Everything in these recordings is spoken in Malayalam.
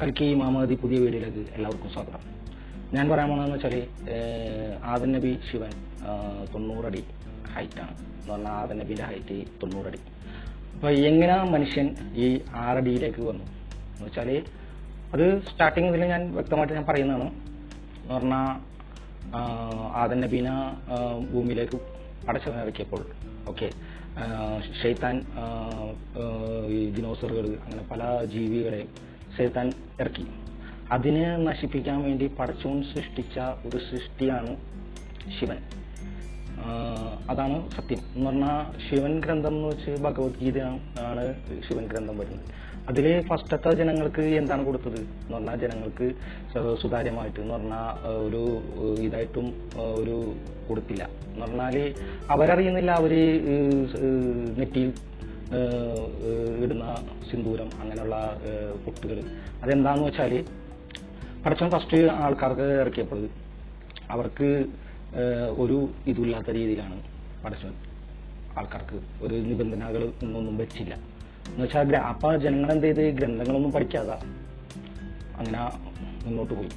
കൽക്കി മാമതി പുതിയ വീടിലേക്ക് എല്ലാവർക്കും സ്വാഗതം. ഞാൻ പറയാൻ പോകുന്നതെന്ന് വെച്ചാൽ ആദൻ നബി ശിവൻ തൊണ്ണൂറടി ഹൈറ്റാണ് എന്ന് പറഞ്ഞാൽ ആദൻ നബിയുടെ ഹൈറ്റ് തൊണ്ണൂറടി. അപ്പോൾ എങ്ങനെ മനുഷ്യൻ ഈ ആറടിയിലേക്ക് വന്നു? എന്ന് വെച്ചാൽ അത് സ്റ്റാർട്ടിങ് ഇതിൽ ഞാൻ വ്യക്തമായിട്ട് ഞാൻ പറയുന്നതാണ്. എന്ന് പറഞ്ഞാൽ ആദൻ നബീന ഭൂമിയിലേക്ക് പടച്ചിറക്കിയപ്പോൾ ഓക്കെ ഷെയ്ത്താൻ ഈ ദിനോസറുകൾ അങ്ങനെ പല ജീവികളെയും ഷെയ്ത്താൻ ഇറക്കി. അതിനെ നശിപ്പിക്കാൻ വേണ്ടി പടച്ചോൻ സൃഷ്ടിച്ച ഒരു സൃഷ്ടിയാണ് ശിവൻ. അതാണ് സത്യം. എന്ന് പറഞ്ഞാൽ ശിവൻ ഗ്രന്ഥം എന്ന് വെച്ച് ഭഗവത്ഗീത ആണ് ശിവൻ ഗ്രന്ഥം വരുന്നത്. അതിൽ ഫസ്റ്റത്തെ ജനങ്ങൾക്ക് എന്താണ് കൊടുത്തത്? എന്ന് പറഞ്ഞാൽ ജനങ്ങൾക്ക് സുതാര്യമായിട്ട് എന്ന് പറഞ്ഞാൽ ഒരു ഇതായിട്ടും ഒരു കൊടുത്തില്ല. എന്ന് പറഞ്ഞാൽ അവരറിയുന്നില്ല ഏഹ്, നെറ്റിയിൽ ഇടുന്ന സിന്ദൂരം അങ്ങനെയുള്ള പൊട്ടുകൾ. അതെന്താന്ന് വെച്ചാൽ പടച്ചവൻ ഫസ്റ്റ് ആൾക്കാർക്ക് ഇറക്കിയപ്പോൾ അവർക്ക് ഒരു ഇതുമില്ലാത്ത രീതിയിലാണ് പടച്ചോൻ ആൾക്കാർക്ക് ഒരു നിബന്ധനകൾ ഒന്നും വെച്ചില്ല. എന്ന് വെച്ചാൽ അപ്പൊ ജനങ്ങൾ എന്ത് ചെയ്ത്? ഗ്രന്ഥങ്ങളൊന്നും പഠിക്കാതെ അങ്ങനെ മുന്നോട്ട് പോയി.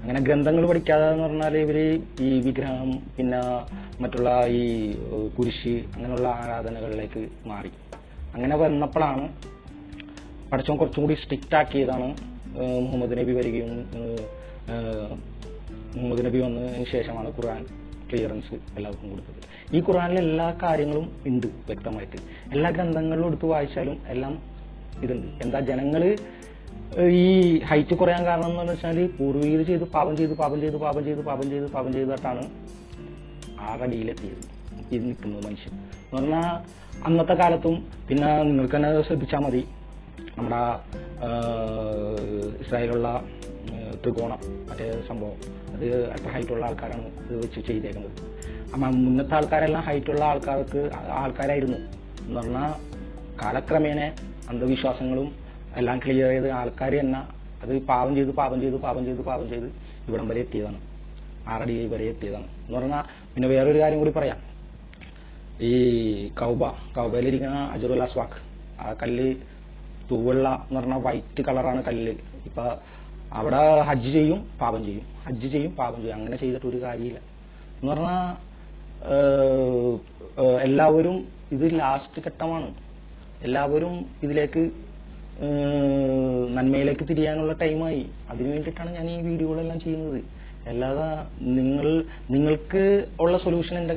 അങ്ങനെ ഗ്രന്ഥങ്ങൾ പഠിക്കാതെ എന്ന് പറഞ്ഞാൽ ഇവർ ഈ വിഗ്രഹം പിന്നെ മറ്റുള്ള ഈ കുരിശ് അങ്ങനെയുള്ള ആരാധനകളിലേക്ക് മാറി. അങ്ങനെ വന്നപ്പോഴാണ് പഠിച്ചവൻ കുറച്ചും കൂടി സ്ട്രിക്റ്റ് ആക്കിയതാണ് മുഹമ്മദ് നബി വരികയും മുഹമ്മദ് നബി വന്നതിന് ശേഷമാണ് ഖുർആൻ ക്ലിയറൻസ് എല്ലാവർക്കും കൊടുത്തത്. ഈ ഖുറാനിൽ എല്ലാ കാര്യങ്ങളും ഉണ്ട് വ്യക്തമായിട്ട്. എല്ലാ ഗ്രന്ഥങ്ങളിലും എടുത്ത് വായിച്ചാലും എല്ലാം ഇതുണ്ട്. എന്താ ജനങ്ങൾ ഈ ഹൈറ്റ് കുറയാൻ കാരണം എന്ന് വെച്ചാൽ പൂർവീകർ ചെയ്ത് പാപം ചെയ്ത് പാപം ചെയ്ത് പാപം ചെയ്ത് പാപം ചെയ്ത് പാപം ചെയ്തിട്ടാണ് ആറടിയിലെത്തിയത് ഇത് നിൽക്കുന്നത് മനുഷ്യൻ. എന്ന് പറഞ്ഞാൽ അന്നത്തെ കാലത്തും പിന്നെ നിങ്ങൾക്ക് തന്നെ ശ്രദ്ധിച്ചാൽ മതി. നമ്മുടെ ഇസ്രായേലുള്ള ത്രികോണം മറ്റേ സംഭവം. അത് അത്ര ഹൈറ്റുള്ള ആൾക്കാരാണ് ഇത് വെച്ച് ചെയ്തേക്കുന്നത്. അപ്പം മുന്നത്തെ ആൾക്കാരെല്ലാം ഹൈറ്റുള്ള ആൾക്കാർക്ക് ആൾക്കാരായിരുന്നു. എന്ന് പറഞ്ഞാൽ കാലക്രമേണ അന്ധവിശ്വാസങ്ങളും എല്ലാം ക്ലിയർ ചെയ്ത് ആൾക്കാർ തന്നെ അത് പാപം ചെയ്ത് പാപം ചെയ്ത് പാപം ചെയ്ത് പാപം ചെയ്ത് ഇവിടം വരെ എത്തിയതാണ്. ആറടി വരെ എത്തിയതാണ്. എന്ന് പറഞ്ഞാൽ പിന്നെ വേറൊരു കാര്യം കൂടി പറയാം. ഈ കൗബ. കൗബയിലിരിക്കുന്ന അജുറുൽ അസ്വാഖ്. ആ കല്ല് തൂവെള്ള എന്ന് പറഞ്ഞ വൈറ്റ് കളറാണ് കല്ല്. ഇപ്പൊ അവിടെ ഹജ്ജ് ചെയ്യും പാപം ചെയ്യും. ഹജ്ജ് ചെയ്യും പാപം ചെയ്യും. അങ്ങനെ ചെയ്തിട്ട് ഒരു കാര്യമില്ല. എന്ന് പറഞ്ഞാൽ എല്ലാവരും ഇത് ലാസ്റ്റ് ഘട്ടമാണ്. എല്ലാവരും ഇതിലേക്ക് നന്മയിലേക്ക് തിരിയാനുള്ള ടൈമായി അതിനു വേണ്ടിയിട്ടാണ് ഞാൻ ഈ വീഡിയോകളെല്ലാം ചെയ്യുന്നത്. അല്ലാതെ നിങ്ങൾ നിങ്ങൾക്ക് ഉള്ള സൊല്യൂഷൻ കയ്യിൽ